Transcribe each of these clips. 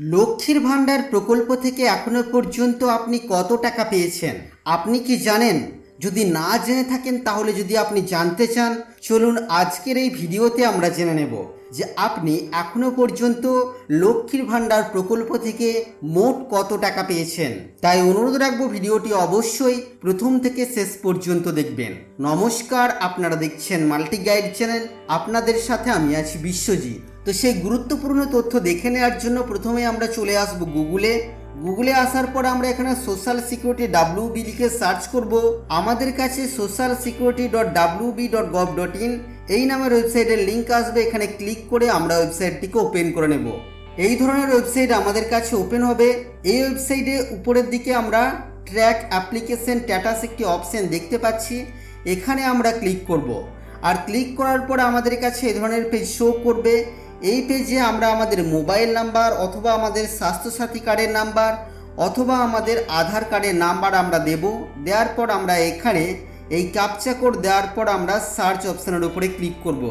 লক্ষ্মীর ভাণ্ডার প্রকল্প থেকে এখনও পর্যন্ত আপনি কত টাকা পেয়েছেন? আপনি কি জানেন? যদি না জেনে থাকেন, তাহলে যদি আপনি জানতে চান, চলুন আজকের এই ভিডিওতে আমরা জেনে নেব যে আপনি এখনও পর্যন্ত লক্ষ্মীর ভাণ্ডার প্রকল্প থেকে মোট কত টাকা পেয়েছেন। তাই অনুরোধ রাখব ভিডিওটি অবশ্যই প্রথম থেকে শেষ পর্যন্ত দেখবেন। নমস্কার, আপনারা দেখছেন মাল্টি গাইড চ্যানেল। আপনাদের সাথে আমি আছি বিশ্বজিৎ। তো সেই গুরুত্বপূর্ণ তথ্য দেখে নেওয়ার জন্য প্রথমে আমরা চলে আসব গুগলে। গুগলে আসার পর আমরা এখানে সোশ্যাল সিকিউরিটি ডাব্লিউ বি লিখে সার্চ করব। আমাদের কাছে social security dot W B dot gov dot in এই নামের ওয়েবসাইটের লিঙ্ক আসবে। এখানে ক্লিক করে আমরা ওয়েবসাইটটিকে ওপেন করে নেব। এই ধরনের ওয়েবসাইট আমাদের কাছে ওপেন হবে। এই ওয়েবসাইটে উপরের দিকে আমরা ট্র্যাক অ্যাপ্লিকেশন স্ট্যাটাস একটি অপশন দেখতে পাচ্ছি। এখানে আমরা ক্লিক করব। আর ক্লিক করার পর আমাদের কাছে এ ধরনের পেজ শো করবে। এই পেজে আমরা আমাদের মোবাইল নাম্বার অথবা আমাদের স্বাস্থ্যসাথী কার্ডের নাম্বার অথবা আমাদের আধার কার্ডের নাম্বার আমরা দেব, দেওয়ার পর আমরা এখানে এই ক্যাপচা কোড দেওয়ার পর আমরা সার্চ অপশানের উপরে ক্লিক করব।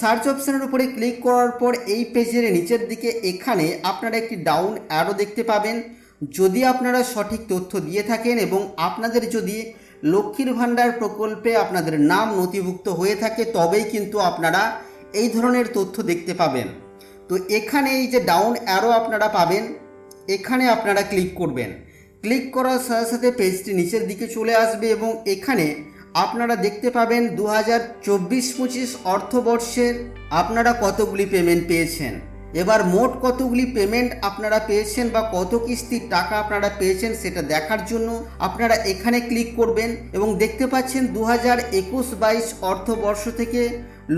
সার্চ অপশানের উপরে ক্লিক করার পর এই পেজের নিচের দিকে এখানে আপনারা একটি ডাউন অ্যারো দেখতে পাবেন। যদি আপনারা সঠিক তথ্য দিয়ে থাকেন এবং আপনাদের যদি লক্ষ্মীর ভাণ্ডার প্রকল্পে আপনাদের নাম নথিভুক্ত হয়ে থাকে, তবেই কিন্তু আপনারা এই ধরনের তথ্য দেখতে পাবেন। তো এখানে এই যে ডাউন অ্যারো আপনারা পাবেন, এখানে আপনারা ক্লিক করবেন। ক্লিক করার সাথে সাথে পেজটি নিচের দিকে চলে আসবে এবং এখানে আপনারা দেখতে পাবেন দু হাজার চব্বিশ পঁচিশ অর্থবর্ষের আপনারা কতগুলি পেমেন্ট পেয়েছেন। এবার মোট কতগুলি পেমেন্ট আপনারা পেয়েছেন বা কত কিস্তির টাকা আপনারা পেয়েছেন সেটা দেখার জন্য আপনারা এখানে ক্লিক করবেন এবং দেখতে পাচ্ছেন দু হাজার একুশ বাইশ অর্থবর্ষ থেকে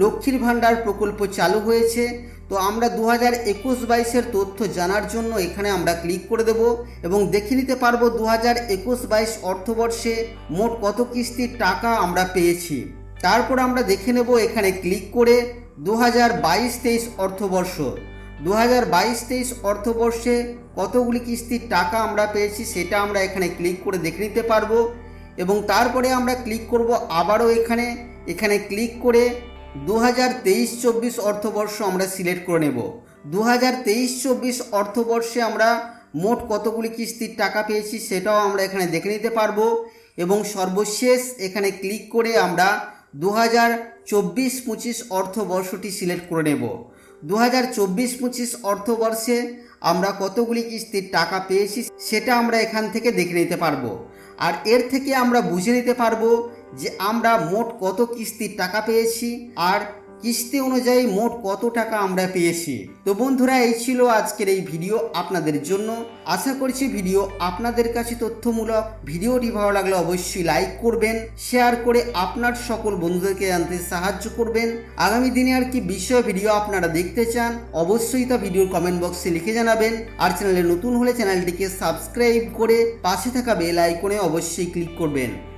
লক্ষ্মীর ভাণ্ডার প্রকল্প চালু হয়েছে। তো আমরা দু হাজার একুশ বাইশের তথ্য জানার জন্য এখানে আমরা ক্লিক করে দেব এবং দেখে নিতে পারব দু হাজার একুশ বাইশ অর্থবর্ষে মোট কত কিস্তির টাকা আমরা পেয়েছি। তারপর আমরা দেখে নেব এখানে ক্লিক করে দু হাজার বাইশ তেইশ অর্থবর্ষ। দু হাজার বাইশ তেইশ অর্থবর্ষে কতগুলি কিস্তির টাকা আমরা পেয়েছি সেটা আমরা এখানে ক্লিক করে দেখে নিতে পারব। এবং তারপরে আমরা ক্লিক করব আবারও এখানে। এখানে ক্লিক করে দু হাজার তেইশ চব্বিশ অর্থবর্ষ আমরা সিলেক্ট করে নেব। দু হাজার তেইশ চব্বিশ অর্থবর্ষে আমরা মোট কতগুলি কিস্তির টাকা পেয়েছি সেটাও আমরা এখানে দেখে নিতে পারব এবং সর্বশেষ এখানে ক্লিক করে আমরা দু হাজার চব্বিশ পঁচিশ অর্থবর্ষটি সিলেক্ট করে নেব। দু হাজার চব্বিশ পঁচিশ অর্থবর্ষে আমরা কতগুলি কিস্তির টাকা পেয়েছি সেটা আমরা এখান থেকে দেখে নিতে পারব। আর এর থেকে আমরা বুঝে নিতে পারব যে আমরা মোট কত কিস্তির টাকা পেয়েছি আর কিস্তি অনুযায়ী মোট কত টাকা আমরা পেয়েছি। তো বন্ধুরা, এই ছিল আজকের এই ভিডিও আপনাদের জন্য। আশা করছি ভিডিও আপনাদের কাছে তথ্যমূলক। ভিডিওটি ভালো লাগলে অবশ্যই লাইক করবেন, শেয়ার করে আপনার সকল বন্ধুদেরকে জানতে সাহায্য করবেন। আগামী দিনে আর কি বিষয় ভিডিও আপনারা দেখতে চান, অবশ্যই তা ভিডিওর কমেন্ট বক্সে লিখে জানাবেন। আর চ্যানেলে নতুন হলে চ্যানেলটিকে সাবস্ক্রাইব করে পাশে থাকা বেল আইকনে অবশ্যই ক্লিক করবেন।